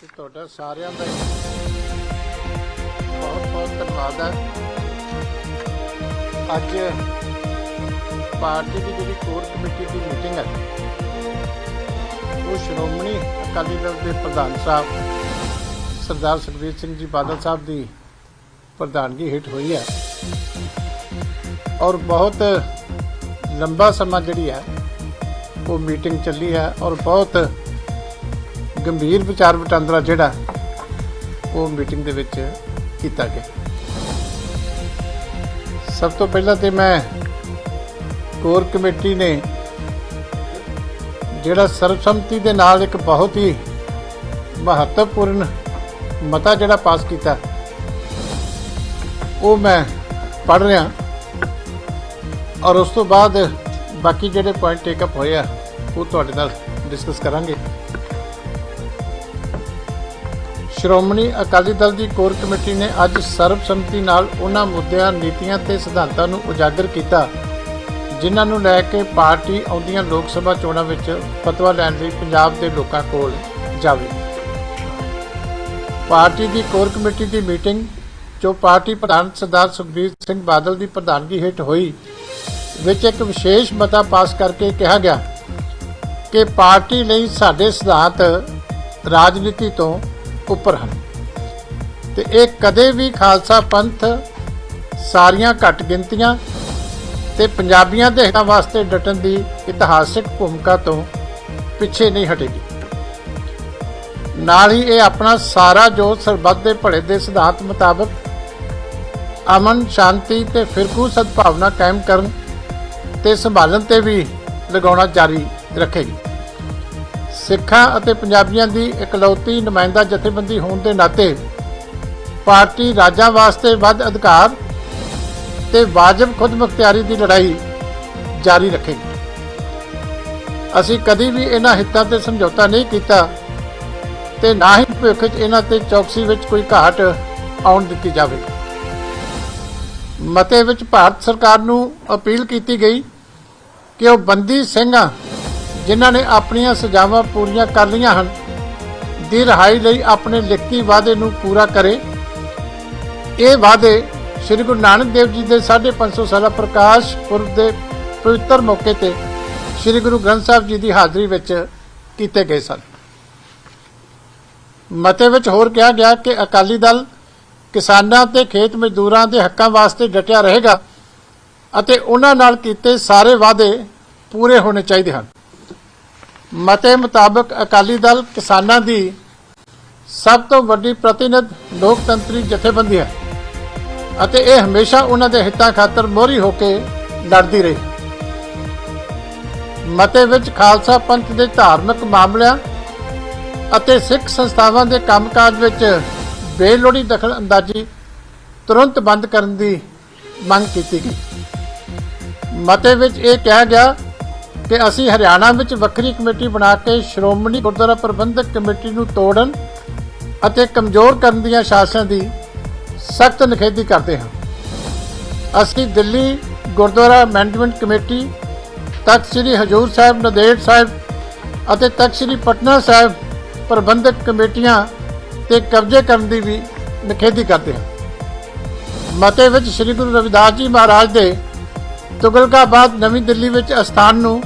ਤੇ ਤੁਹਾਡਾ ਸਾਰਿਆਂ ਦਾ ਬਹੁਤ ਬਹੁਤ ਧੰਨਵਾਦ ਹੈ। ਅੱਜ ਪਾਰਟੀ ਦੀ ਜਿਹੜੀ ਕੋਰ ਕਮੇਟੀ ਦੀ ਮੀਟਿੰਗ ਹੈ, ਉਹ ਸ਼੍ਰੋਮਣੀ ਅਕਾਲੀ ਦਲ ਦੇ ਪ੍ਰਧਾਨ ਸਾਹਿਬ ਸਰਦਾਰ ਸੁਖਬੀਰ ਸਿੰਘ ਜੀ ਬਾਦਲ ਸਾਹਿਬ ਦੀ ਪ੍ਰਧਾਨਗੀ ਹੇਠ ਹੋਈ ਹੈ। ਔਰ ਬਹੁਤ ਲੰਬਾ ਸਮਾਂ ਜਿਹੜੀ ਹੈ, ਉਹ ਮੀਟਿੰਗ ਚੱਲੀ ਹੈ ਔਰ ਬਹੁਤ ਗੰਭੀਰ ਵਿਚਾਰ ਵਟਾਂਦਰਾ ਜਿਹੜਾ ਉਹ ਮੀਟਿੰਗ ਦੇ ਵਿੱਚ ਕੀਤਾ ਗਿਆ। ਸਭ ਤੋਂ ਪਹਿਲਾਂ ਤੇ ਮੈਂ ਕੋਰ ਕਮੇਟੀ ਨੇ ਜਿਹੜਾ ਸਰਬਸੰਮਤੀ ਦੇ ਨਾਲ ਇੱਕ ਬਹੁਤ ਹੀ ਮਹੱਤਵਪੂਰਨ ਮਤਾ ਜਿਹੜਾ ਪਾਸ ਕੀਤਾ, ਉਹ ਮੈਂ ਪੜ੍ਹ ਰਿਹਾ ਔਰ ਉਸ ਤੋਂ ਬਾਅਦ ਬਾਕੀ ਜਿਹੜੇ ਪੁਆਇੰਟ ਟੇਕ ਅਪ ਹੋਏ ਆ, ਉਹ ਤੁਹਾਡੇ ਨਾਲ ਡਿਸਕਸ ਕਰਾਂਗੇ। ਸ਼੍ਰੋਮਣੀ ਅਕਾਲੀ ਦਲ ਦੀ ਕੋਰ ਕਮੇਟੀ ਨੇ ਅੱਜ ਸਰਬਸੰਮਤੀ ਨਾਲ ਉਹਨਾਂ ਮੁੱਦਿਆਂ, ਨੀਤੀਆਂ ਤੇ ਸਿਧਾਂਤਾਂ ਨੂੰ ਉਜਾਗਰ ਕੀਤਾ, ਜਿਨ੍ਹਾਂ ਨੂੰ ਲੈ ਕੇ ਪਾਰਟੀ ਆਉਂਦੀਆਂ ਲੋਕ ਸਭਾ ਚੋਣਾਂ ਵਿੱਚ ਫਤਵਾ ਲੈਣ ਲਈ ਪੰਜਾਬ ਦੇ ਲੋਕਾਂ ਕੋਲ ਜਾਵੇ। ਪਾਰਟੀ ਦੀ ਕੋਰ ਕਮੇਟੀ ਦੀ ਮੀਟਿੰਗ, ਜੋ ਪਾਰਟੀ ਪ੍ਰਧਾਨ ਸਰਦਾਰ ਸੁਖਬੀਰ ਸਿੰਘ ਬਾਦਲ ਦੀ ਪ੍ਰਧਾਨਗੀ ਹੇਠ ਹੋਈ, ਵਿੱਚ ਇੱਕ ਵਿਸ਼ੇਸ਼ ਮਤਾ ਪਾਸ ਕਰਕੇ ਕਿਹਾ ਗਿਆ ਕਿ ਪਾਰਟੀ ਲਈ ਸਾਡੇ ਸਿਧਾਂਤ ਰਾਜਨੀਤੀ ਤੋਂ ਉੱਪਰ ਹਨ। ਤੇ ਇਹ ਕਦੇ ਵੀ ਖਾਲਸਾ ਪੰਥ ਸਾਰੀਆਂ ਘੱਟ ਗਿਣਤੀਆਂ ਤੇ ਪੰਜਾਬੀਆਂ ਦੇ ਹਿੱਤਾਂ ਵਾਸਤੇ ਡਟਣ ਦੀ ਇਤਿਹਾਸਿਕ ਭੂਮਿਕਾ ਤੋਂ ਪਿੱਛੇ ਨਹੀਂ ਹਟੇਗੀ। ਨਾਲ ਹੀ ਇਹ ਆਪਣਾ ਸਾਰਾ ਜੋ ਸਰਬੱਤ ਦੇ ਭਲੇ ਦੇ ਸਿਧਾਂਤ ਮੁਤਾਬਕ ਅਮਨ, ਸ਼ਾਂਤੀ ਤੇ ਫਿਰਕੂ ਸਦਭਾਵਨਾ ਕਾਇਮ ਕਰਨ ਤੇ ਸੰਭਾਲਣ ਤੇ ਵੀ ਲਗਾਉਣਾ ਜਾਰੀ ਰੱਖੇਗੀ। ਸਿੱਖਾਂ ਅਤੇ ਪੰਜਾਬੀਆਂ ਦੀ ਇਕਲੌਤੀ ਨੁਮਾਇੰਦਾ ਜਥੇਬੰਦੀ ਹੋਣ ਦੇ ਨਾਤੇ ਪਾਰਟੀ ਰਾਜਾਂ ਵਾਸਤੇ ਵੱਧ ਅਧਿਕਾਰ ਤੇ ਵਾਜਬ ਖੁਦਮੁਖਤਿਆਰੀ ਦੀ ਲੜਾਈ ਜਾਰੀ ਰੱਖੇਗੀ। ਅਸੀਂ ਕਦੀ ਵੀ ਇਹਨਾਂ ਹਿੱਤਾਂ ਤੇ ਸਮਝੌਤਾ ਨਹੀਂ ਕੀਤਾ ਤੇ ਨਾ ਹੀ ਭਵਿੱਖ 'ਚ ਇਹਨਾਂ ਤੇ ਚੌਕਸੀ ਵਿੱਚ ਕੋਈ ਘਾਟ ਆਉਣ ਦਿੱਤੀ ਜਾਵੇ। ਮਤੇ ਵਿੱਚ ਭਾਰਤ ਸਰਕਾਰ ਨੂੰ ਅਪੀਲ ਕੀਤੀ ਗਈ ਕਿ ਉਹ ਬੰਦੀ ਸਿੰਘਾਂ ਜਿਨ੍ਹਾਂ ਨੇ ਆਪਣੀਆਂ ਸਜ਼ਾਵਾਂ ਪੂਰੀਆਂ ਕਰ ਲਈਆਂ ਹਨ, ਦੀ ਰਿਹਾਈ ਲਈ ਆਪਣੇ ਲਿਖਤੀ ਵਾਅਦੇ ਨੂੰ ਪੂਰਾ ਕਰੇ। ਇਹ ਵਾਅਦੇ ਸ੍ਰੀ ਗੁਰੂ ਨਾਨਕ ਦੇਵ ਜੀ ਦੇ 550 ਸਾਲਾ ਪ੍ਰਕਾਸ਼ ਪੁਰਬ ਦੇ ਪਵਿੱਤਰ ਮੌਕੇ ਤੇ ਸ੍ਰੀ ਗੁਰੂ ਗ੍ਰੰਥ ਸਾਹਿਬ ਜੀ ਦੀ ਹਾਜ਼ਰੀ ਵਿੱਚ ਕੀਤੇ ਗਏ ਸਨ। ਮਤੇ ਵਿੱਚ ਹੋਰ ਕਿਹਾ ਗਿਆ ਕਿ ਅਕਾਲੀ ਦਲ ਕਿਸਾਨਾਂ ਤੇ ਖੇਤ ਮਜ਼ਦੂਰਾਂ ਦੇ ਹੱਕਾਂ ਵਾਸਤੇ ਡਟਿਆ ਰਹੇਗਾ ਅਤੇ ਉਹਨਾਂ ਨਾਲ ਕੀਤੇ ਸਾਰੇ ਵਾਅਦੇ ਪੂਰੇ ਹੋਣੇ ਚਾਹੀਦੇ ਹਨ। ਮਤੇ ਮੁਤਾਬਕ ਅਕਾਲੀ ਦਲ ਕਿਸਾਨਾਂ ਦੀ ਸਭ ਤੋਂ ਵੱਡੀ ਪ੍ਰਤੀਨਿਧ ਲੋਕਤੰਤਰੀ ਜਥੇਬੰਦੀ ਹੈ ਅਤੇ ਇਹ ਹਮੇਸ਼ਾ ਉਹਨਾਂ ਦੇ ਹਿੱਤਾਂ ਖਾਤਰ ਮੋਹਰੀ ਹੋ ਕੇ ਲੜਦੀ ਰਹੀ। ਮਤੇ ਵਿੱਚ ਖਾਲਸਾ ਪੰਥ ਦੇ ਧਾਰਮਿਕ ਮਾਮਲਿਆਂ ਅਤੇ ਸਿੱਖ ਸੰਸਥਾਵਾਂ ਦੇ ਕੰਮਕਾਜ ਵਿੱਚ ਬੇਲੋੜੀ ਦਖਲ ਅੰਦਾਜ਼ੀ ਤੁਰੰਤ ਬੰਦ ਕਰਨ ਦੀ ਮੰਗ ਕੀਤੀ ਗਈ। ਮਤੇ ਵਿੱਚ ਇਹ ਕਿਹਾ ਗਿਆ ਕਿ ਅਸੀਂ ਹਰਿਆਣਾ ਵਿੱਚ ਵੱਖਰੀ ਕਮੇਟੀ ਬਣਾ ਕੇ ਸ਼੍ਰੋਮਣੀ ਗੁਰਦੁਆਰਾ ਪ੍ਰਬੰਧਕ ਕਮੇਟੀ ਨੂੰ ਤੋੜਨ ਅਤੇ ਕਮਜ਼ੋਰ ਕਰਨ ਦੀਆਂ ਸਾਜ਼ਿਸ਼ਾਂ ਦੀ ਸਖਤ ਨਿਖੇਧੀ ਕਰਦੇ ਹਾਂ। ਅਸੀਂ ਦਿੱਲੀ ਗੁਰਦੁਆਰਾ ਮੈਨੇਜਮੈਂਟ ਕਮੇਟੀ, ਤਖਤ ਸ੍ਰੀ ਹਜੂਰ ਸਾਹਿਬ, ਨੰਦੇੜ ਸਾਹਿਬ ਅਤੇ ਤਖਤ ਸ੍ਰੀ ਪਟਨਾ ਸਾਹਿਬ ਪ੍ਰਬੰਧਕ ਕਮੇਟੀਆਂ ਤੇ ਕਬਜ਼ੇ ਕਰਨ ਦੀ ਵੀ ਨਿਖੇਧੀ ਕਰਦੇ ਹਾਂ। ਮਤੇ ਵਿੱਚ ਸ੍ਰੀ ਗੁਰੂ ਰਵਿਦਾਸ ਜੀ ਮਹਾਰਾਜ ਦੇ ਤੁਗਲਕਾਬਾਦ ਨਵੀਂ ਦਿੱਲੀ ਵਿੱਚ ਅਸਥਾਨ ਨੂੰ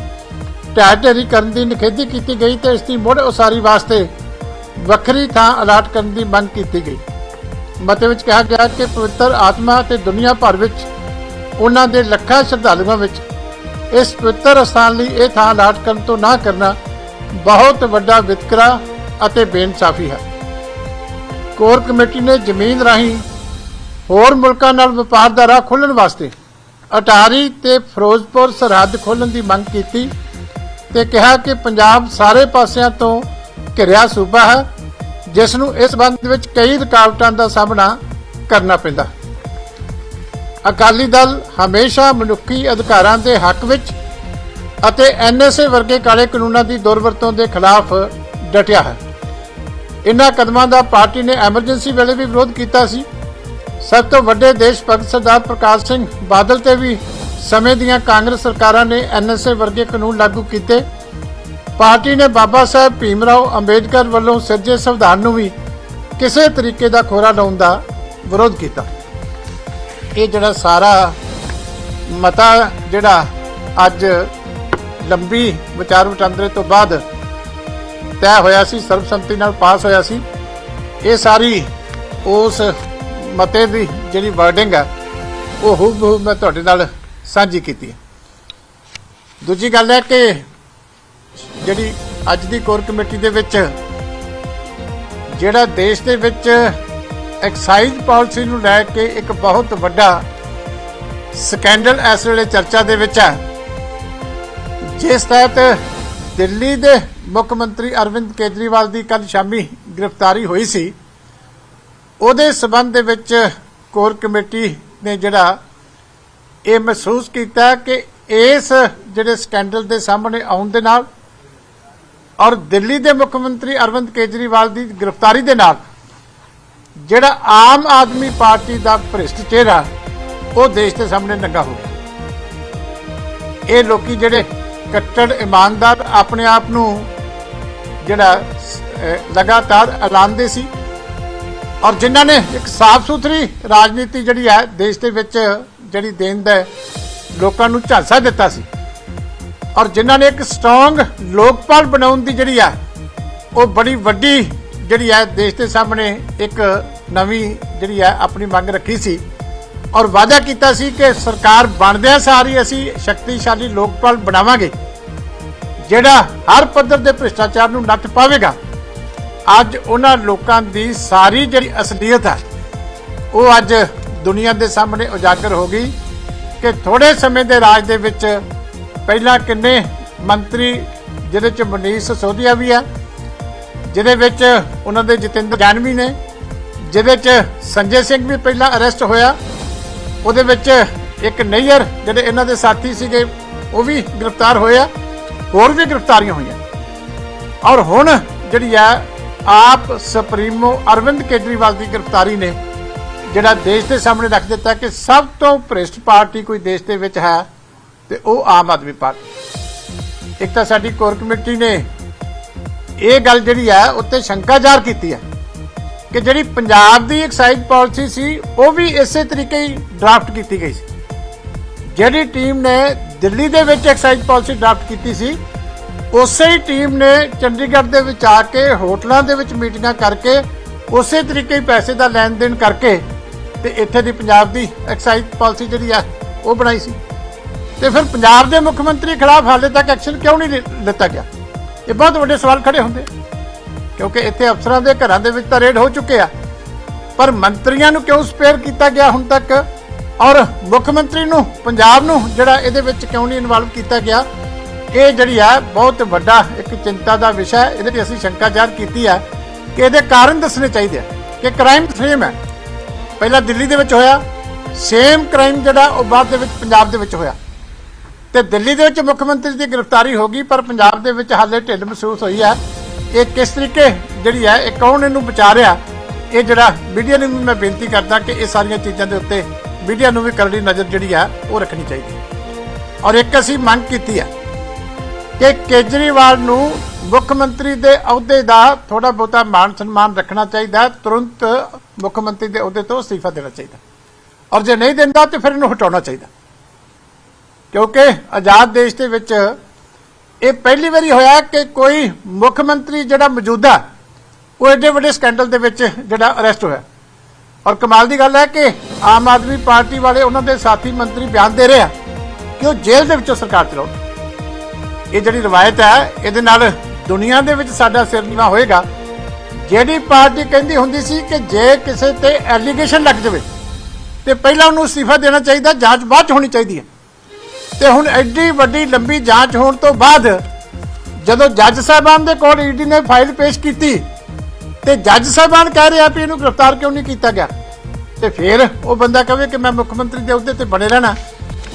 ਢਹਿ ਢੇਰੀ ਕਰਨ ਦੀ, ਨਿਖੇਧੀ ਕੀਤੀ ਗਈ ਤੇ ਇਸ ਦੀ ਮੁੜ ਉਸਾਰੀ ਵਾਸਤੇ ਵੱਖਰੀ ਥਾਂ ਅਲਾਟ ਕਰਨ ਦੀ ਮੰਗ ਕੀਤੀ ਗਈ। ਮਤੇ ਵਿੱਚ ਕਿਹਾ ਗਿਆ ਕਿ ਪਵਿੱਤਰ ਆਤਮਾ ਤੇ ਦੁਨੀਆ ਭਰ ਵਿੱਚ ਉਹਨਾਂ ਦੇ ਲੱਖਾਂ ਸ਼ਰਧਾਲੂਆਂ ਵਿੱਚ ਇਸ ਪਵਿੱਤਰ ਸਥਾਨ ਲਈ ਇਹ ਥਾਂ ਅਲਾਟ ਕਰਨ ਤੋਂ ਨਾ ਕਰਨਾ ਬਹੁਤ ਵੱਡਾ ਵਿਤਕਰਾ ਅਤੇ ਬੇਇਨਸਾਫੀ ਹੈ। ਕੋਰ ਕਮੇਟੀ ਨੇ ਜ਼ਮੀਨ ਰਾਹੀਂ ਹੋਰ ਮੁਲਕਾਂ ਨਾਲ ਵਪਾਰ ਦਾ ਰਾਹ ਖੋਲ੍ਹਣ ਵਾਸਤੇ ਅਟਾਰੀ ਤੇ ਫਿਰੋਜ਼ਪੁਰ ਸਰਹੱਦ ਖੋਲ੍ਹਣ ਦੀ ਮੰਗ ਕੀਤੀ। ਤੇ ਕਿਹਾ ਕਿ ਪੰਜਾਬ ਸਾਰੇ ਪਾਸਿਆਂ ਤੋਂ ਘਿਰਿਆ ਸੂਬਾ ਹੈ, ਜਿਸ ਨੂੰ ਇਸ ਸੰਬੰਧ ਵਿੱਚ ਕਈ ਰੁਕਾਵਟਾਂ ਦਾ ਸਾਹਮਣਾ ਕਰਨਾ ਪੈਂਦਾ। ਅਕਾਲੀ ਦਲ ਹਮੇਸ਼ਾ ਮਨੁੱਖੀ ਅਧਿਕਾਰਾਂ ਦੇ ਹੱਕ ਵਿੱਚ ਅਤੇ ਐਨਐਸਏ ਵਰਗੇ ਕਾਲੇ ਕਾਨੂੰਨਾਂ ਦੀ ਦੁਰਵਰਤੋਂ ਦੇ ਖਿਲਾਫ ਡਟਿਆ ਹੈ। ਇਨ੍ਹਾਂ ਕਦਮਾਂ ਦਾ ਪਾਰਟੀ ਨੇ ਐਮਰਜੈਂਸੀ ਵੇਲੇ ਵੀ ਵਿਰੋਧ ਕੀਤਾ ਸੀ। ਸਭ ਤੋਂ ਵੱਡੇ ਦੇਸ਼ ਭਗਤ ਸਰਦਾਰ ਪ੍ਰਕਾਸ਼ ਸਿੰਘ ਬਾਦਲ ਤੇ ਵੀ ਸਮੇਂ ਦੀਆਂ ਕਾਂਗਰਸ ਸਰਕਾਰਾਂ ਨੇ ਐਨਐਸਏ ਵਰਗੇ ਕਾਨੂੰਨ ਲਾਗੂ ਕੀਤੇ। ਪਾਰਟੀ ਨੇ ਬਾਬਾ ਸਾਹਿਬ ਭੀਮਰਾਓ ਅੰਬੇਡਕਰ ਵੱਲੋਂ ਸਿਰਜੇ ਸੰਵਿਧਾਨ ਨੂੰ ਵੀ ਕਿਸੇ ਤਰੀਕੇ ਦਾ ਖੋਰਾ ਲਾਉਣ ਦਾ ਵਿਰੋਧ ਕੀਤਾ। ਇਹ ਜਿਹੜਾ ਸਾਰਾ ਮਤਾ ਜਿਹੜਾ ਅੱਜ ਲੰਬੀ ਵਿਚਾਰ ਵਟਾਂਦਰੇ ਤੋਂ ਬਾਅਦ ਤੈਅ ਹੋਇਆ ਸੀ, ਸਰਬਸੰਮਤੀ ਨਾਲ ਪਾਸ ਹੋਇਆ ਸੀ, ਇਹ ਸਾਰੀ ਉਸ ਮਤੇ ਦੀ ਜਿਹੜੀ ਵਰਡਿੰਗ ਹੈ, ਉਹ ਹੂਬ ਮੈਂ ਤੁਹਾਡੇ ਨਾਲ ਸਾਂਝੀ ਕੀਤੀ ਦੂਜੀ ਗੱਲ ਹੈ ਕਿ ਜਿਹੜੀ ਅੱਜ ਦੀ ਕੋਰ ਕਮੇਟੀ ਦੇ ਵਿੱਚ ਜਿਹੜਾ ਦੇਸ਼ ਦੇ ਵਿੱਚ ਐਕਸਾਈਜ਼ ਪਾਲਿਸੀ ਨੂੰ ਲੈ ਕੇ ਇੱਕ ਬਹੁਤ ਵੱਡਾ ਸਕੈਂਡਲ ਇਸ ਵੇਲੇ ਚਰਚਾ ਦੇ ਵਿੱਚ ਹੈ। ਜਿਸ ਤਹਿਤ ਦਿੱਲੀ ਦੇ ਮੁੱਖ ਮੰਤਰੀ ਅਰਵਿੰਦ ਕੇਜਰੀਵਾਲ ਦੀ ਕੱਲ ਸ਼ਾਮੀ ਗ੍ਰਿਫਤਾਰੀ ਹੋਈ ਸੀ। ਉਹਦੇ ਸਬੰਧ ਦੇ ਵਿੱਚ ਕੋਰ ਕਮੇਟੀ ਨੇ ਜਿਹੜਾ ਇਹ ਮਹਿਸੂਸ ਕੀਤਾ ਕਿ ਇਸ ਜਿਹੜੇ ਸਕੈਂਡਲ ਦੇ ਸਾਹਮਣੇ ਆਉਣ ਦੇ ਨਾਲ ਔਰ ਦਿੱਲੀ ਦੇ ਮੁੱਖ ਮੰਤਰੀ ਅਰਵਿੰਦ ਕੇਜਰੀਵਾਲ ਦੀ ਗ੍ਰਿਫਤਾਰੀ ਦੇ ਨਾਲ ਜਿਹੜਾ ਆਮ ਆਦਮੀ ਪਾਰਟੀ ਦਾ ਭ੍ਰਿਸ਼ਟ ਚਿਹਰਾ ਉਹ ਦੇਸ਼ ਦੇ ਸਾਹਮਣੇ ਨੰਗਾ ਹੋ ਗਿਆ। ਇਹ ਲੋਕੀ ਜਿਹੜੇ ਕੱਟੜ, ਇਮਾਨਦਾਰ ਆਪਣੇ ਆਪ ਨੂੰ ਜਿਹੜਾ ਲਗਾਤਾਰ ਐਲਾਨਦੇ ਸੀ ਔਰ ਜਿਨ੍ਹਾਂ ਨੇ ਇੱਕ ਸਾਫ਼ ਸੁਥਰੀ ਰਾਜਨੀਤੀ ਜਿਹੜੀ ਹੈ ਦੇਸ਼ ਦੇ ਵਿੱਚ ਜਿਹੜੀ ਦੇਣ ਦਾ ਲੋਕਾਂ ਨੂੰ ਝਾਂਸਾ ਦਿੱਤਾ ਸੀ। ਔਰ ਜਿਨ੍ਹਾਂ ਨੇ ਇੱਕ ਸਟਰੋਂਗ ਲੋਕਪਾਲ ਬਣਾਉਣ ਦੀ ਜਿਹੜੀ ਆ, ਉਹ ਬੜੀ ਵੱਡੀ ਜਿਹੜੀ ਹੈ ਦੇਸ਼ ਦੇ ਸਾਹਮਣੇ ਇੱਕ ਨਵੀਂ ਜਿਹੜੀ ਹੈ ਆਪਣੀ ਮੰਗ ਰੱਖੀ ਸੀ। ਔਰ ਵਾਅਦਾ ਕੀਤਾ ਸੀ ਕਿ ਸਰਕਾਰ ਬਣਦਿਆਂ ਸਾਰੀ ਅਸੀਂ ਸ਼ਕਤੀਸ਼ਾਲੀ ਲੋਕਪਾਲ ਬਣਾਵਾਂਗੇ, ਜਿਹੜਾ ਹਰ ਪੱਧਰ ਦੇ ਭ੍ਰਿਸ਼ਟਾਚਾਰ ਨੂੰ ਨੱਥ ਪਾਵੇਗਾ। ਅੱਜ ਉਹਨਾਂ ਲੋਕਾਂ ਦੀ ਸਾਰੀ ਜਿਹੜੀ ਅਸਲੀਅਤ ਹੈ ਉਹ ਅੱਜ ਦੁਨੀਆ ਦੇ ਸਾਹਮਣੇ ਉਜਾਗਰ ਹੋ ਗਈ ਕਿ ਥੋੜੇ ਸਮੇਂ ਦੇ ਰਾਜ ਦੇ ਵਿੱਚ ਪਹਿਲਾਂ ਕਿੰਨੇ ਮੰਤਰੀ, ਜਿਹਦੇ ਚ ਮਨੀਸ਼ ਸਿਸੋਦੀਆ ਵੀ ਆ, ਜਿਹਦੇ ਵਿੱਚ ਉਹਨਾਂ ਦੇ ਜਤਿੰਦਰ ਜਾਨਵੀ ਨੇ, ਜਿਹਦੇ ਚ ਸੰਜੇ ਸਿੰਘ ਵੀ ਪਹਿਲਾਂ ਅਰੈਸਟ ਹੋਇਆ, ਉਹਦੇ ਵਿੱਚ ਇੱਕ ਨਈਅਰ ਜਿਹੜੇ ਇਹਨਾਂ ਦੇ ਸਾਥੀ ਸੀਗੇ, ਉਹ ਵੀ ਗ੍ਰਿਫਤਾਰ ਹੋਇਆ, ਹੋਰ ਵੀ ਗ੍ਰਿਫਤਾਰੀਆਂ ਹੋਈਆਂ। ਔਰ ਹੁਣ ਜਿਹੜੀ ਆ, ਆਪ ਸੁਪਰੀਮੋ ਅਰਵਿੰਦ ਕੇਜਰੀਵਾਲ ਦੀ ਗ੍ਰਿਫਤਾਰੀ ਨੇ ਜਿਹੜਾ ਦੇਸ਼ ਦੇ ਸਾਹਮਣੇ ਰੱਖ ਦਿੱਤਾ ਕਿ ਸਭ ਤੋਂ ਭ੍ਰਿਸ਼ਟ ਪਾਰਟੀ ਕੋਈ ਦੇਸ਼ ਦੇ ਵਿੱਚ ਹੈ ਤੇ ਉਹ ਆਮ ਆਦਮੀ ਪਾਰਟੀ। ਇੱਕ ਤਾਂ ਸਾਡੀ ਕੋਰ ਕਮੇਟੀ ਨੇ ਇਹ ਗੱਲ ਜਿਹੜੀ ਹੈ, ਉੱਤੇ ਸ਼ੰਕਾ ਜ਼ਾਹਰ ਕੀਤੀ ਹੈ ਕਿ ਜਿਹੜੀ ਪੰਜਾਬ ਦੀ ਐਕਸਾਈਜ਼ ਪਾਲਿਸੀ ਸੀ, ਉਹ ਵੀ ਇਸੇ ਤਰੀਕੇ ਹੀ ਡਰਾਫਟ ਕੀਤੀ ਗਈ ਸੀ। ਜਿਹੜੀ ਟੀਮ ਨੇ ਦਿੱਲੀ ਦੇ ਵਿੱਚ ਐਕਸਾਈਜ਼ ਪਾਲਿਸੀ ਡਰਾਫਟ ਕੀਤੀ ਸੀ, ਉਸੇ ਹੀ ਟੀਮ ਨੇ ਚੰਡੀਗੜ੍ਹ ਦੇ ਵਿੱਚ ਆ ਕੇ ਹੋਟਲਾਂ ਦੇ ਵਿੱਚ ਮੀਟਿੰਗਾਂ ਕਰਕੇ ਉਸੇ ਤਰੀਕੇ ਹੀ ਪੈਸੇ ਦਾ ਲੈਣ ਦੇਣ ਕਰਕੇ ਤੇ ਇੱਥੇ ਦੀ ਪੰਜਾਬ ਦੀ ਐਕਸਾਈਜ਼ ਪਾਲਿਸੀ ਜਿਹੜੀ ਆ, ਉਹ ਬਣਾਈ ਸੀ। ਤੇ ਫਿਰ ਪੰਜਾਬ ਦੇ ਮੁੱਖ ਮੰਤਰੀ ਖਿਲਾਫ ਹਾਲੇ ਤੱਕ ਐਕਸ਼ਨ ਕਿਉਂ ਨਹੀਂ ਲਿ- ਲਿੱਤਾ ਗਿਆ? ਇਹ ਬਹੁਤ ਵੱਡੇ ਸਵਾਲ ਖੜੇ ਹੁੰਦੇ। ਕਿਉਂਕਿ ਇੱਥੇ ਅਫਸਰਾਂ ਦੇ ਘਰਾਂ ਦੇ ਵਿੱਚ ਤਾਂ ਰੇਡ ਹੋ ਚੁੱਕੇ ਆ। ਪਰ ਮੰਤਰੀਆਂ ਨੂੰ ਕਿਉਂ ਸਪੇਅਰ ਕੀਤਾ ਗਿਆ ਹੁਣ ਤੱਕ? ਔਰ ਮੁੱਖ ਮੰਤਰੀ ਨੂੰ, ਪੰਜਾਬ ਨੂੰ ਜਿਹੜਾ ਇਹਦੇ ਵਿੱਚ ਕਿਉਂ ਨਹੀਂ ਇਨਵੋਲਵ ਕੀਤਾ ਗਿਆ? ਇਹ ਜਿਹੜੀ ਆ, ਬਹੁਤ ਵੱਡਾ ਇੱਕ ਚਿੰਤਾ ਦਾ ਵਿਸ਼ਾ ਹੈ। ਇਹਦੇ ਤੇ ਅਸੀਂ ਸ਼ੰਕਾ ਜ਼ਾਹਰ ਕੀਤੀ ਹੈ ਕਿ ਇਹਦੇ ਕਾਰਨ ਦੱਸਣੇ ਚਾਹੀਦੇ ਆ ਕਿ ਕ੍ਰਾਈਮ ਸੇਮ ਹੈ। ਪਹਿਲਾਂ ਦਿੱਲੀ ਦੇ ਵਿੱਚ ਹੋਇਆ ਸੇਮ ਕ੍ਰਾਈਮ ਜਿਹੜਾ ਉਹ ਬਾਅਦ ਦੇ ਵਿੱਚ ਪੰਜਾਬ ਦੇ ਵਿੱਚ ਹੋਇਆ। ਤੇ ਦਿੱਲੀ ਦੇ ਵਿੱਚ ਮੁੱਖ ਮੰਤਰੀ ਦੀ ਗ੍ਰਿਫਤਾਰੀ ਹੋ ਗਈ, ਪਰ ਪੰਜਾਬ ਦੇ ਵਿੱਚ ਹਾਲੇ ਢਿੱਲ ਮਹਿਸੂਸ ਹੋਈ ਹੈ ਇਹ ਕਿਸ ਤਰੀਕੇ ਜਿਹੜੀ ਹੈ ਇਹ ਕੌਣ ਇਹਨੂੰ ਬਚਾ ਰਿਹਾ, ਇਹ ਜਿਹੜਾ ਮੀਡੀਆ ਨੂੰ ਮੈਂ ਬੇਨਤੀ ਕਰਦਾ ਕਿ ਇਹ ਸਾਰੀਆਂ ਚੀਜ਼ਾਂ ਦੇ ਉੱਤੇ ਮੀਡੀਆ ਨੂੰ ਵੀ ਕਰੜੀ ਨਜ਼ਰ ਜਿਹੜੀ ਆ ਉਹ ਰੱਖਣੀ ਚਾਹੀਦੀ ਔਰ ਇੱਕ ਅਸੀਂ ਮੰਗ ਕੀਤੀ ਹੈ ਕਿ ਕੇਜਰੀਵਾਲ ਨੂੰ ਮੁੱਖ ਮੰਤਰੀ ਦੇ ਅਹੁਦੇ ਦਾ ਥੋੜਾ ਬਹੁਤਾ ਮਾਨ ਸਨਮਾਨ ਰੱਖਣਾ ਚਾਹੀਦਾ, ਤੁਰੰਤ ਮੁੱਖ ਮੰਤਰੀ ਦੇ ਅਹੁਦੇ ਤੋਂ ਅਸਤੀਫਾ ਦੇਣਾ ਚਾਹੀਦਾ। ਔਰ ਜੇ ਨਹੀਂ ਦਿੰਦਾ ਤੇ ਫਿਰ ਇਹਨੂੰ ਹਟਾਉਣਾ ਚਾਹੀਦਾ। ਕਿਉਂਕਿ ਆਜ਼ਾਦ ਦੇਸ਼ ਦੇ ਵਿੱਚ ਇਹ ਪਹਿਲੀ ਵਾਰੀ ਹੋਇਆ ਕਿ ਕੋਈ ਮੁੱਖ ਮੰਤਰੀ ਜਿਹੜਾ ਮੌਜੂਦਾ ਉਹ ਐਡੇ ਵੱਡੇ ਸਕੈਂਡਲ ਦੇ ਵਿੱਚ ਜਿਹੜਾ ਅਰੈਸਟ ਹੋਇਆ। ਔਰ ਕਮਾਲ ਦੀ ਗੱਲ ਹੈ ਕਿ ਆਮ ਆਦਮੀ ਪਾਰਟੀ ਵਾਲੇ ਉਹਨਾਂ ਦੇ ਸਾਥੀ ਮੰਤਰੀ ਬਿਆਨ ਦੇ ਰਹੇ ਆ ਕਿ ਉਹ ਜੇਲ੍ਹ ਦੇ ਵਿੱਚੋਂ ਸਰਕਾਰ ਚਲਾਉਣ। ਇਹ ਜਿਹੜੀ ਰਵਾਇਤ ਹੈ, ਇਹਦੇ ਨਾਲ ਦੁਨੀਆ ਦੇ ਵਿੱਚ ਸਾਡਾ ਸਿਰ ਨੀਵਾ ਹੋਏਗਾ। ਜਿਹੜੀ ਪਾਰਟੀ ਕਹਿੰਦੀ ਹੁੰਦੀ ਸੀ ਕਿ ਜੇ ਕਿਸੇ ਤੇ ਐਲੀਗੇਸ਼ਨ ਲੱਗ ਜਾਵੇ, ਤੇ ਪਹਿਲਾਂ ਉਹਨੂੰ ਅਸਤੀਫਾ ਦੇਣਾ ਚਾਹੀਦਾ, ਜਾਂਚ ਬਾਅਦ ਚ ਹੋਣੀ ਚਾਹੀਦੀ ਹੈ। ਤੇ ਹੁਣ ਐਡੀ ਵੱਡੀ, ਲੰਬੀ ਜਾਂਚ ਹੋਣ ਤੋਂ ਬਾਅਦ ਜਦੋਂ ਜੱਜ ਸਾਹਿਬਾਨ ਦੇ ਕੋਲ ਈਡੀ ਨੇ ਫਾਈਲ ਪੇਸ਼ ਕੀਤੀ, ਤੇ ਜੱਜ ਸਾਹਿਬਾਨ ਕਹਿ ਰਿਹਾ ਵੀ ਇਹਨੂੰ ਗ੍ਰਿਫਤਾਰ ਕਿਉਂ ਨਹੀਂ ਕੀਤਾ ਗਿਆ? ਤੇ ਫਿਰ ਉਹ ਬੰਦਾ ਕਹੇ ਕਿ ਮੈਂ ਮੁੱਖ ਮੰਤਰੀ ਦੇ ਅਹੁਦੇ ਤੇ ਬਣੇ ਰਹਿਣਾ।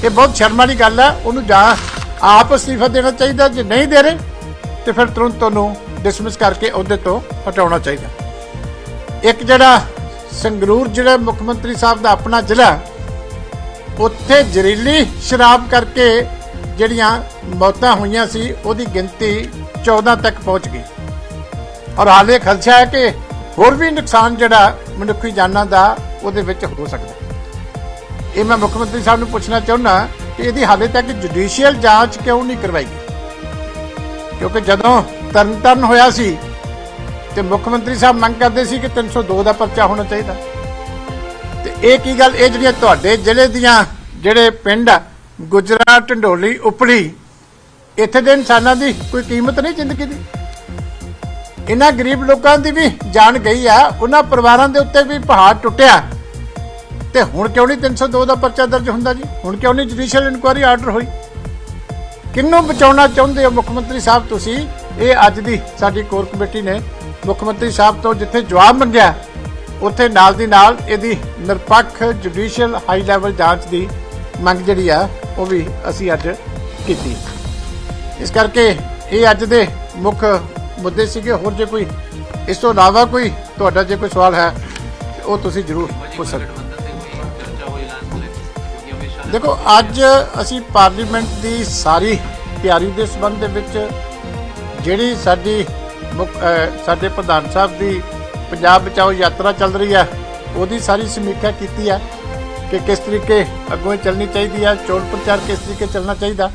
ਇਹ ਬਹੁਤ ਸ਼ਰਮ ਵਾਲੀ ਗੱਲ ਹੈ। ਉਹਨੂੰ ਜਾਂ ਆਪ ਅਸਤੀਫਾ ਦੇਣਾ ਚਾਹੀਦਾ ਜੇ ਨਹੀਂ ਦੇ ਰਹੇ, ਤੇ ਫਿਰ ਤੁਰੰਤ ਉਹਨੂੰ ਡਿਸਮਿਸ ਕਰਕੇ ਉਹਦੇ ਤੋਂ ਹਟਾਉਣਾ ਚਾਹੀਦਾ। ਇੱਕ ਜਿਹੜਾ ਸੰਗਰੂਰ ਜਿਹੜਾ ਮੁੱਖ ਮੰਤਰੀ ਸਾਹਿਬ ਦਾ ਆਪਣਾ ਜ਼ਿਲ੍ਹਾ ਉੱਥੇ ਜ਼ਹਿਰੀਲੀ ਸ਼ਰਾਬ ਕਰਕੇ ਜਿਹੜੀਆਂ ਮੌਤਾਂ ਹੋਈਆਂ ਸੀ, ਉਹਦੀ ਗਿਣਤੀ 14 ਤੱਕ ਪਹੁੰਚ ਗਈ। ਔਰ ਹਾਲੇ ਖਦਸ਼ਾ ਹੈ ਕਿ ਹੋਰ ਵੀ ਨੁਕਸਾਨ ਜਿਹੜਾ ਮਨੁੱਖੀ ਜਾਨਾਂ ਦਾ ਉਹਦੇ ਵਿੱਚ ਹੋ ਸਕਦਾ ਇਹ ਮੈਂ ਮੁੱਖ ਮੰਤਰੀ ਸਾਹਿਬ ਨੂੰ ਪੁੱਛਣਾ ਚਾਹੁੰਦਾ ਕਿ ਇਹਦੀ ਹਾਲੇ ਤੱਕ ਜੁਡੀਸ਼ੀਅਲ ਜਾਂਚ ਕਿਉਂ ਨਹੀਂ ਕਰਵਾਈ ਗਈ? ਕਿਉਂਕਿ ਜਦੋਂ ਤਰਨਤਰਨ ਹੋਇਆ ਸੀ ਤੇ ਮੁੱਖ ਮੰਤਰੀ ਸਾਹਿਬ ਮੰਗ ਕਰਦੇ ਸੀ ਕਿ 302 ਦਾ ਪਰਚਾ ਹੋਣਾ ਚਾਹੀਦਾ। ਤੇ ਇਹ ਕੀ ਗੱਲ, ਇਹ ਜਿਹੜੀਆਂ ਤੁਹਾਡੇ ਜ਼ਿਲ੍ਹੇ ਦੀਆਂ ਜਿਹੜੇ ਪਿੰਡ ਆ ਗੁਜਰਾ ਢੰਡੋਲੀ, ਉਪਲੀ, ਇੱਥੇ ਦੇ ਇਨਸਾਨਾਂ ਦੀ ਕੋਈ ਕੀਮਤ ਨਹੀਂ ਜ਼ਿੰਦਗੀ ਦੀ। ਇਹਨਾਂ ਗਰੀਬ ਲੋਕਾਂ ਦੀ ਵੀ ਜਾਨ ਗਈ ਆ, ਉਹਨਾਂ ਪਰਿਵਾਰਾਂ ਦੇ ਉੱਤੇ ਵੀ ਪਹਾੜ ਟੁੱਟਿਆ। ਤੇ ਹੁਣ ਕਿਉਂ ਨਹੀਂ 302 ਦਾ ਪਰਚਾ ਦਰਜ ਹੁੰਦਾ ਜੀ? ਹੁਣ ਕਿਉਂ ਨਹੀਂ ਜੁਡੀਸ਼ੀਅਲ ਇਨਕੁਆਇਰੀ ਆਰਡਰ ਹੋਈ? ਕਿੰਨੂੰ ਬਚਾਉਣਾ ਚਾਹੁੰਦੇ ਹੋ ਮੁੱਖ ਮੰਤਰੀ ਸਾਹਿਬ ਤੁਸੀਂ? ਇਹ ਅੱਜ ਦੀ ਸਾਡੀ ਕੋਰ ਕਮੇਟੀ ਨੇ ਮੁੱਖ ਮੰਤਰੀ ਸਾਹਿਬ ਤੋਂ ਜਿੱਥੇ ਜਵਾਬ ਮੰਗਿਆ, ਉੱਥੇ ਨਾਲ ਦੀ ਨਾਲ ਇਹਦੀ ਨਿਰਪੱਖ ਜੁਡੀਸ਼ੀਅਲ ਹਾਈ ਲੈਵਲ ਜਾਂਚ ਦੀ ਮੰਗ ਜਿਹੜੀ ਆ, ਉਹ ਵੀ ਅਸੀਂ ਅੱਜ ਕੀਤੀ। ਇਸ ਕਰਕੇ ਇਹ ਅੱਜ ਦੇ ਮੁੱਖ ਮੁੱਦੇ ਸੀਗੇ। ਹੋਰ ਜੇ ਕੋਈ, ਇਸ ਤੋਂ ਇਲਾਵਾ ਕੋਈ ਤੁਹਾਡਾ ਜੇ ਕੋਈ ਸਵਾਲ ਹੈ, ਉਹ ਤੁਸੀਂ ਜ਼ਰੂਰ ਪੁੱਛ ਸਕਦੇ ਦੇਖੋ, ਅੱਜ ਅਸੀਂ ਪਾਰਲੀਮੈਂਟ ਦੀ ਸਾਰੀ ਤਿਆਰੀ ਦੇ ਸਬੰਧ ਦੇ ਵਿੱਚ ਜਿਹੜੀ ਸਾਡੀ ਮੁੱਖ- ਸਾਡੇ ਪ੍ਰਧਾਨ ਸਾਹਿਬ ਦੀ ਪੰਜਾਬ ਬਚਾਓ ਯਾਤਰਾ ਚੱਲ ਰਹੀ ਹੈ, ਉਹਦੀ ਸਾਰੀ ਸਮੀਖਿਆ ਕੀਤੀ ਹੈ ਕਿ ਕਿਸ ਤਰੀਕੇ ਅੱਗੋਂ ਚੱਲਣੀ ਚਾਹੀਦੀ ਹੈ, ਚੋਣ ਪ੍ਰਚਾਰ ਕਿਸ ਤਰੀਕੇ ਚੱਲਣਾ ਚਾਹੀਦਾ।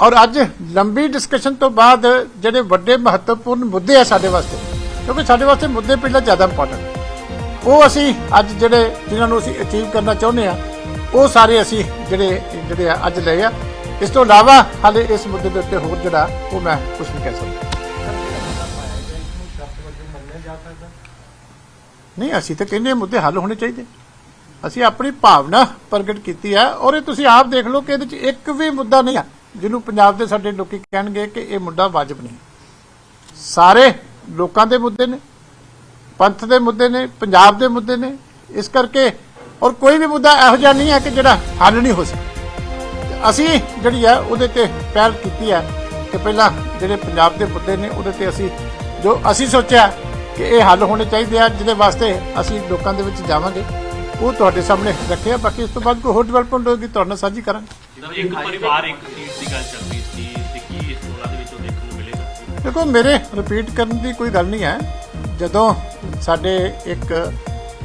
ਔਰ ਅੱਜ ਲੰਬੀ ਡਿਸਕਸ਼ਨ ਤੋਂ ਬਾਅਦ ਜਿਹੜੇ ਵੱਡੇ ਮਹੱਤਵਪੂਰਨ ਮੁੱਦੇ ਆ ਸਾਡੇ ਵਾਸਤੇ, ਕਿਉਂਕਿ ਸਾਡੇ ਵਾਸਤੇ ਮੁੱਦੇ ਪਹਿਲਾਂ ਜ਼ਿਆਦਾ ਇੰਪੋਰਟੈਂਟ ਉਹ ਅਸੀਂ ਅੱਜ ਜਿਹੜੇ, ਜਿਨ੍ਹਾਂ ਨੂੰ ਅਸੀਂ ਅਚੀਵ ਕਰਨਾ ਚਾਹੁੰਦੇ ਆ ਉਹ ਸਾਰੇ ਅਸੀਂ ਜਿਹੜੇ ਜਿਹੜੇ ਆ ਅੱਜ ਲਏ ਆ। ਇਸ ਤੋਂ ਇਲਾਵਾ ਹਾਲੇ ਇਸ ਮੁੱਦੇ ਦੇ ਉੱਤੇ ਹੋਰ ਜਿਹੜਾ ਉਹ ਮੈਂ ਕੁਝ ਨਹੀਂ ਕਹਿ ਸਕਦਾ। ਨਹੀਂ, ਅਸੀਂ ਤਾਂ ਕਹਿੰਦੇ ਹਾਂ ਮੁੱਦੇ ਹੱਲ ਹੋਣੇ ਚਾਹੀਦੇ। ਅਸੀਂ ਆਪਣੀ ਭਾਵਨਾ ਪ੍ਰਗਟ ਕੀਤੀ ਹੈ ਔਰ ਇਹ ਤੁਸੀਂ ਆਪ ਦੇਖ ਲਓ ਕਿ ਇਹਦੇ ਵਿੱਚ ਇੱਕ ਵੀ ਮੁੱਦਾ ਨਹੀਂ ਆ, ਜਿਹਨੂੰ ਪੰਜਾਬ ਦੇ ਸਾਡੇ ਲੋਕੀ ਕਹਿਣਗੇ ਕਿ ਇਹ ਮੁੱਦਾ ਵਾਜਬ ਨਹੀਂ। ਸਾਰੇ ਲੋਕਾਂ ਦੇ ਮੁੱਦੇ ਨੇ, ਪੰਥ ਦੇ ਮੁੱਦੇ ਨੇ, ਪੰਜਾਬ ਦੇ ਮੁੱਦੇ ਨੇ। ਇਸ ਕਰਕੇ ਔਰ ਕੋਈ ਵੀ ਮੁੱਦਾ ਇਹੋ ਜਿਹਾ ਨਹੀਂ ਹੈ ਕਿ ਜਿਹੜਾ ਹੱਲ ਨਹੀਂ ਹੋ ਸਕਦਾ ਅਸੀਂ ਜਿਹੜੀ ਹੈ ਉਹਦੇ ਤੇ ਪਹਿਲ ਕੀਤੀ ਹੈ ਕਿ ਪਹਿਲਾਂ ਜਿਹੜੇ ਪੰਜਾਬ ਦੇ ਮੁੱਦੇ ਨੇ ਉਹਦੇ ਤੇ ਅਸੀਂ ਜੋ ਅਸੀਂ ਸੋਚਿਆ ਕਿ ਇਹ ਹੱਲ ਹੋਣੇ ਚਾਹੀਦੇ ਆ ਜਿਹਦੇ ਵਾਸਤੇ ਅਸੀਂ ਲੋਕਾਂ ਦੇ ਵਿੱਚ ਜਾਵਾਂਗੇ ਉਹ ਤੁਹਾਡੇ ਸਾਹਮਣੇ ਰੱਖਿਆ ਬਾਕੀ ਇਸ ਤੋਂ ਬਾਅਦ ਕੋਈ ਹੋਰ ਡਿਵੈਲਪਮੈਂਟ ਹੋਏਗੀ ਤੁਹਾਡੇ ਨਾਲ ਸਾਂਝੀ ਕਰਾਂਗੇ। ਇੱਕ ਪਰਿਵਾਰ ਇੱਕ ਸੀਟ ਦੀ ਗੱਲ ਚੱਲ ਰਹੀ ਸੀ ਤੇ ਕੀ ਇਸ ਚੋਣਾਂ ਦੇ ਵਿੱਚੋਂ ਦੇਖਣ ਨੂੰ ਮਿਲੇਗਾ? ਦੇਖੋ ਮੇਰੇ ਰਿਪੀਟ ਕਰਨ ਦੀ ਕੋਈ ਗੱਲ ਨਹੀਂ ਹੈ। ਜਦੋਂ ਸਾਡੇ ਇੱਕ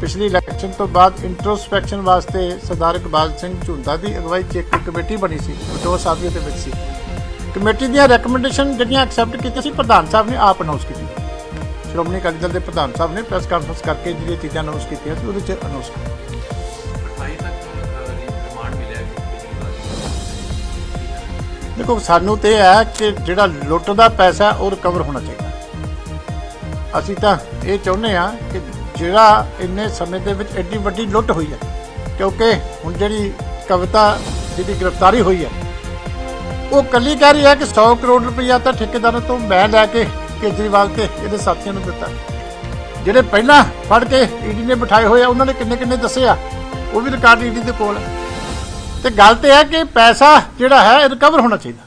ਪਿਛਲੀ ਇਲੈਕਸ਼ਨ ਤੋਂ ਬਾਅਦ ਇੰਟਰੋਸਪੈਕਸ਼ਨ ਵਾਸਤੇ ਸਰਦਾਰ ਇਕਬਾਲ ਸਿੰਘ ਝੁੰਦਾ ਦੀ ਅਗਵਾਈ 'ਚ ਇੱਕ ਕਮੇਟੀ ਬਣੀ ਸੀ, ਦੋ ਸਾਹਿਬ ਦੇ ਵਿੱਚ ਸੀ। ਕਮੇਟੀ ਦੀਆਂ ਰეკਮੈਂਡੇਸ਼ਨ ਜਿਹੜੀਆਂ ਐਕਸੈਪਟ ਕੀਤੀਆਂ ਸੀ, ਪ੍ਰਧਾਨ ਸਾਹਿਬ ਨੇ ਆਪ ਅਨਾਉਂਸ ਕੀਤੀਆਂ। ਸ਼੍ਰੋਮਣੀ ਅਕਾਲੀ ਦਲ ਦੇ ਪ੍ਰਧਾਨ ਸਾਹਿਬ ਨੇ ਪ੍ਰੈਸ ਕਾਨਫਰੰਸ ਕਰਕੇ ਜਿਹੜੀਆਂ ਚੀਜ਼ਾਂ ਅਨਾਉਂਸ ਕੀਤੀਆਂ ਸੀ, ਉਹਦੇ 'ਚ ਅਨਾਉਂਸ ਕੀਤਾ ਦੇਖੋ, ਸਾਨੂੰ ਤੇ ਇਹ ਹੈ ਕਿ ਜਿਹੜਾ ਲੁੱਟ ਦਾ ਪੈਸਾ ਉਹ ਰਿਕਵਰ ਹੋਣਾ ਚਾਹੀਦਾ। ਅਸੀਂ ਤਾਂ ਇਹ ਚਾਹੁੰਦੇ ਆ ਕਿ ਜਿਹੜਾ ਇੰਨੇ ਸਮੇਂ ਦੇ ਵਿੱਚ ਐਡੀ ਵੱਡੀ ਲੁੱਟ ਹੋਈ ਹੈ, ਕਿਉਂਕਿ ਹੁਣ ਜਿਹੜੀ ਕਵਿਤਾ ਜਿਹਦੀ ਗ੍ਰਿਫਤਾਰੀ ਹੋਈ ਹੈ, ਉਹ ਕੱਲੀ ਕਹਿ ਰਹੀ ਹੈ ਕਿ 100 ਕਰੋੜ ਰੁਪਈਆ ਤਾਂ ਠੇਕੇਦਾਰਾਂ ਤੋਂ ਮੈਂ ਲੈ ਕੇ ਕੇਜਰੀਵਾਲ ਤੇ ਇਹਦੇ ਸਾਥੀਆਂ ਨੂੰ ਦਿੱਤਾ। ਜਿਹੜੇ ਪਹਿਲਾਂ ਫੜ ਕੇ ਈਡੀ ਨੇ ਬਿਠਾਏ ਹੋਏ ਆ, ਉਹਨਾਂ ਨੇ ਕਿੰਨੇ ਕਿੰਨੇ ਦੱਸਿਆ ਉਹ ਵੀ ਰਿਕਾਰਡ ਈਡੀ ਦੇ ਕੋਲ ਹੈ ਤੇ ਗੱਲ ਤੇ ਹੈ ਕਿ ਪੈਸਾ ਜਿਹੜਾ ਹੈ ਰਿਕਵਰ ਹੋਣਾ ਚਾਹੀਦਾ।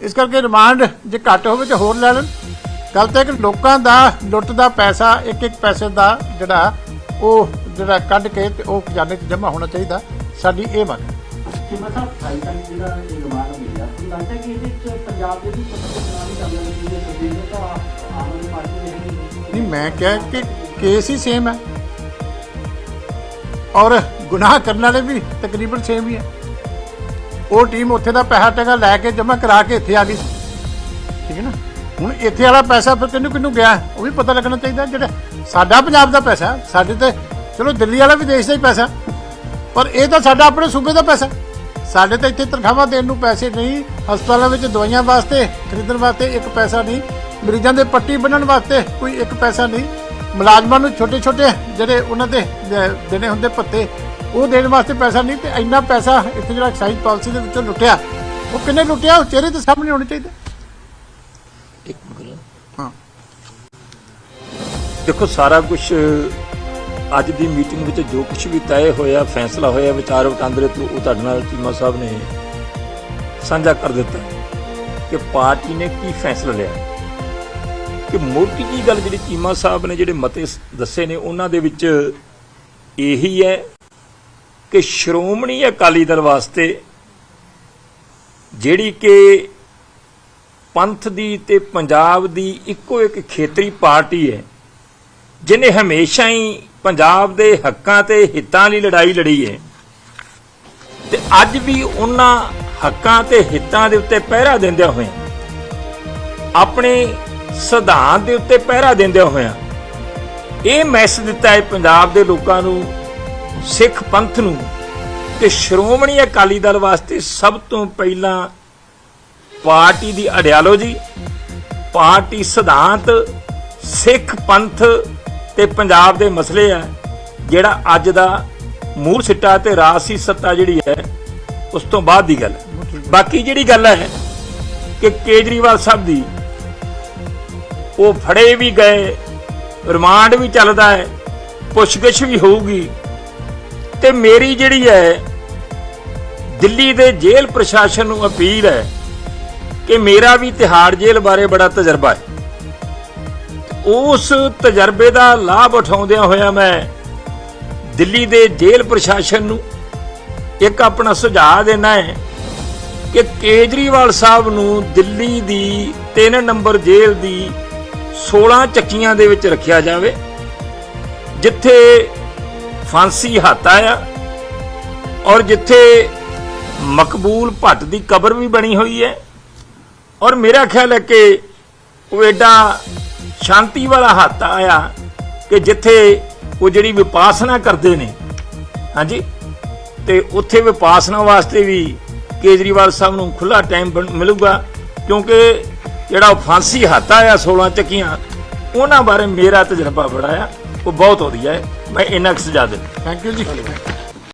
ਇਸ ਕਰਕੇ ਰਿਮਾਂਡ ਜੇ ਘੱਟ ਹੋਵੇ ਤੇ ਹੋਰ ਲੈ ਲੈਣ। ਗੱਲ ਤੇ ਹੈ ਕਿ ਲੋਕਾਂ ਦਾ ਲੁੱਟ ਦਾ ਪੈਸਾ ਇੱਕ ਇੱਕ ਪੈਸੇ ਦਾ ਜਿਹੜਾ ਉਹ ਜਿਹੜਾ ਕੱਢ ਕੇ ਤੇ ਉਹ ਖਜ਼ਾਨੇ 'ਚ ਜਮ੍ਹਾਂ ਹੋਣਾ ਚਾਹੀਦਾ। ਸਾਡੀ ਇਹ ਮੰਗ ਹੈ। ਕਿ ਮਤਲਬ ਭਾਈ ਦਾ ਜਿਹੜਾ ਇਹ ਰਿਮਾਂਡ ਮਿਲਿਆ ਤੁਹਾਨੂੰ ਲੱਗਦਾ ਕਿ ਇਹਦੇ ਵਿੱਚ ਪੰਜਾਬ ਦੇ ਵੀ ਪੱਤਰ ਚਲਾਣੀ ਚੱਲ ਰਹੀ ਹੈ ਸੁਪਰੀਮ ਕੋਰਟ ਤਾਂ ਆਮ ਆਦਮੀ ਪਾਰਟੀ ਦੇ ਹੈਗੀ ਨਹੀਂ ਮੈਂ ਕਿਹਾ ਕਿ ਕੇਸ ਹੀ ਸੇਮ ਹੈ। ਔਰ ਗੁਨਾਹ ਕਰਨ ਵਾਲੇ ਵੀ ਤਕਰੀਬਨ ਸੇਮ ਹੀ ਹੈ। ਉਹ ਟੀਮ ਉੱਥੇ ਦਾ ਪੈਸਾ ਟਗਾ ਲੈ ਕੇ ਜਮ੍ਹਾਂ ਕਰਾ ਕੇ ਇੱਥੇ ਆ ਗਈ। ਠੀਕ ਹੈ ਨਾ? ਹੁਣ ਇੱਥੇ ਵਾਲਾ ਪੈਸਾ ਫਿਰ ਕਿਹਨੂੰ ਕਿਹਨੂੰ ਗਿਆ? ਉਹ ਵੀ ਪਤਾ ਲੱਗਣਾ ਚਾਹੀਦਾ ਜਿਹੜਾ ਸਾਡਾ ਪੰਜਾਬ ਦਾ ਪੈਸਾ, ਸਾਡੇ ਤੇ ਚਲੋ ਦਿੱਲੀ ਵਾਲਾ ਵੀ ਦੇਸ਼ ਦਾ ਹੀ ਪੈਸਾ, ਪਰ ਇਹ ਤਾਂ ਸਾਡਾ ਆਪਣੇ ਸੂਬੇ ਦਾ ਪੈਸਾ। ਸਾਡੇ ਤਾਂ ਇੱਥੇ ਤਨਖਾਹਾਂ ਦੇਣ ਨੂੰ ਪੈਸੇ ਨਹੀਂ, ਹਸਪਤਾਲਾਂ ਵਿੱਚ ਦਵਾਈਆਂ ਵਾਸਤੇ, ਖਰੀਦਣ ਵਾਸਤੇ ਇੱਕ ਪੈਸਾ ਨਹੀਂ, ਮਰੀਜ਼ਾਂ ਦੇ ਪੱਟੀ ਬੰਨਣ ਵਾਸਤੇ ਕੋਈ ਇੱਕ ਪੈਸਾ ਨਹੀਂ। ਮੁਲਾਜ਼ਮਾਂ ਨੂੰ ਛੋਟੇ ਛੋਟੇ ਜਿਹੜੇ ਉਹਨਾਂ ਦੇ ਦੇਣੇ ਹੁੰਦੇ ਭੱਤੇ, ਉਹ ਦੇਣ ਵਾਸਤੇ ਪੈਸਾ ਨਹੀਂ ਤੇ ਇੰਨਾ ਪੈਸਾ ਇੱਥੇ ਜਿਹੜਾ ਐਕਸਾਈਜ਼ ਪਾਲਿਸੀ ਦੇ ਵਿੱਚੋਂ ਲੁੱਟਿਆ। ਉਹ ਕਿੰਨੇ ਲੁੱਟਿਆ? ਉਹ ਚਿਹਰੇ ਦੇ ਸਾਹਮਣੇ ਹੋਣੇ ਚਾਹੀਦਾ। ਹਾਂ। ਦੇਖੋ, ਸਾਰਾ ਕੁਝ ਅੱਜ ਦੀ ਮੀਟਿੰਗ ਵਿੱਚ ਜੋ ਕੁਝ ਵੀ ਤੈਅ ਹੋਇਆ, ਫੈਸਲਾ ਹੋਇਆ, ਵਿਚਾਰ ਵਟਾਂਦਰੇ ਤੋਂ, ਉਹ ਤੁਹਾਡੇ ਨਾਲ ਚੀਮਾ ਸਾਹਿਬ ਨੇ ਸਾਂਝਾ ਕਰ ਦਿੱਤਾ ਕਿ ਪਾਰਟੀ ਨੇ ਕੀ ਫੈਸਲਾ ਲਿਆ। ਕਿ ਮੋਟੀ ਜੀ ਗੱਲ ਜਿਹੜੀ ਚੀਮਾ ਸਾਹਿਬ ਨੇ ਜਿਹੜੇ ਮਤੇ ਦੱਸੇ ਨੇ, ਉਹਨਾਂ ਦੇ ਵਿੱਚ ਇਹੀ ਹੈ ਕਿ ਸ਼੍ਰੋਮਣੀ ਅਕਾਲੀ ਦਲ ਵਾਸਤੇ ਜਿਹੜੀ ਕਿ ਪੰਥ ਦੀ ਤੇ ਪੰਜਾਬ ਦੀ ਇੱਕੋ ਇੱਕ ਖੇਤਰੀ ਪਾਰਟੀ ਹੈ ਜਿਨੇ ਹਮੇਸ਼ਾ ਹੀ ਪੰਜਾਬ ਦੇ ਹੱਕਾਂ ਤੇ ਹਿੱਤਾਂ ਲਈ ਲੜਾਈ ਲੜੀ ਹੈ। ਤੇ ਅੱਜ ਵੀ ਉਹਨਾਂ ਹੱਕਾਂ ਤੇ ਹਿੱਤਾਂ ਦੇ ਉੱਤੇ ਪਹਿਰਾ ਦਿੰਦਿਆਂ ਹੋਇਆਂ, ਆਪਣੇ ਸਿਧਾਂਤ ਦੇ ਉੱਤੇ ਪਹਿਰਾ ਦਿੰਦਿਆਂ ਹੋਇਆ, ਇਹ ਮੈਸੇਜ ਦਿੱਤਾ ਹੈ ਪੰਜਾਬ ਦੇ ਲੋਕਾਂ ਨੂੰ, ਸਿੱਖ ਪੰਥ ਨੂੰ, ਕਿ ਸ਼੍ਰੋਮਣੀ ਅਕਾਲੀ ਦਲ ਵਾਸਤੇ ਸਭ ਤੋਂ ਪਹਿਲਾਂ ਪਾਰਟੀ ਦੀ ਆਈਡੀਓਲੋਜੀ ਪਾਰਟੀ ਸਿਧਾਂਤ, ਸਿੱਖ ਪੰਥ ਤੇ ਪੰਜਾਬ ਦੇ ਮਸਲੇ ਆ, ਜਿਹੜਾ ਅੱਜ ਦਾ ਮੂਲ ਸਿੱਟਾ ਤੇ ਰਾਸੀ ਸੱਤਾ ਜਿਹੜੀ ਹੈ, ਉਸ ਤੋਂ ਬਾਅਦ ਦੀ ਗੱਲ ਬਾਕੀ ਜਿਹੜੀ ਗੱਲ ਹੈ ਕਿ ਕੇਜਰੀਵਾਲ ਸਾਹਿਬ ਦੀ, ਉਹ ਫੜੇ ਵੀ ਗਏ, ਰਿਮਾਂਡ ਵੀ ਚੱਲਦਾ ਹੈ, ਪੁੱਛਗਿੱਛ ਵੀ ਹੋਊਗੀ। ਤੇ ਮੇਰੀ ਜਿਹੜੀ ਹੈ, ਦਿੱਲੀ ਦੇ ਜੇਲ੍ਹ ਪ੍ਰਸ਼ਾਸਨ ਨੂੰ ਅਪੀਲ ਹੈ ਕਿ ਮੇਰਾ ਵੀ ਤਿਹਾੜ ਜੇਲ੍ਹ ਬਾਰੇ ਬੜਾ ਤਜਰਬਾ ਹੈ। ਉਸ ਤਜਰਬੇ ਦਾ ਲਾਭ ਉਠਾਉਂਦਿਆਂ ਹੋਇਆ ਮੈਂ ਦਿੱਲੀ ਦੇ ਜੇਲ੍ਹ ਪ੍ਰਸ਼ਾਸਨ ਨੂੰ ਇੱਕ ਆਪਣਾ ਸੁਝਾਅ ਦੇਣਾ ਹੈ ਕਿ ਕੇਜਰੀਵਾਲ ਸਾਹਿਬ ਨੂੰ ਦਿੱਲੀ ਦੀ 3 ਨੰਬਰ ਜੇਲ੍ਹ ਦੀ 16 ਚੱਕੀਆਂ ਦੇ ਵਿੱਚ ਰੱਖਿਆ ਜਾਵੇ, ਜਿੱਥੇ ਫਾਂਸੀ ਹਾਤਾ ਆ ਔਰ ਜਿੱਥੇ ਮਕਬੂਲ ਭੱਟ ਦੀ ਕਬਰ ਵੀ ਬਣੀ ਹੋਈ ਹੈ। ਔਰ ਮੇਰਾ ਖਿਆਲ ਹੈ ਕਿ ਉਹ ਐਡਾ ਸ਼ਾਂਤੀ ਵਾਲਾ ਹੱਥ ਆਇਆ ਕਿ ਜਿੱਥੇ ਉਹ ਜਿਹੜੀ ਵਿਪਾਸਨਾ ਕਰਦੇ ਨੇ, ਹਾਂਜੀ? ਤੇ ਉੱਥੇ ਵਿਪਾਸਨਾ ਵਾਸਤੇ ਵੀ ਕੇਜਰੀਵਾਲ ਸਾਹਿਬ ਨੂੰ ਖੁੱਲਾ ਟਾਈਮ ਮਿਲੂਗਾ, ਕਿਉਂਕਿ ਜਿਹੜਾ ਉਹ ਫਾਂਸੀ ਹੱਥ ਆਇਆ 16 ਚੱਕੀਆਂ, ਉਹਨਾਂ ਬਾਰੇ ਮੇਰਾ ਤਜਰਬਾ ਬੜਾ ਆ, ਉਹ ਬਹੁਤ ਵਧੀਆ ਹੈ। ਮੈਂ ਇੰਨਾ ਕੁ ਸੁਝਾਅ ਦਿੰਦਾ। ਥੈਂਕ ਯੂ ਜੀ।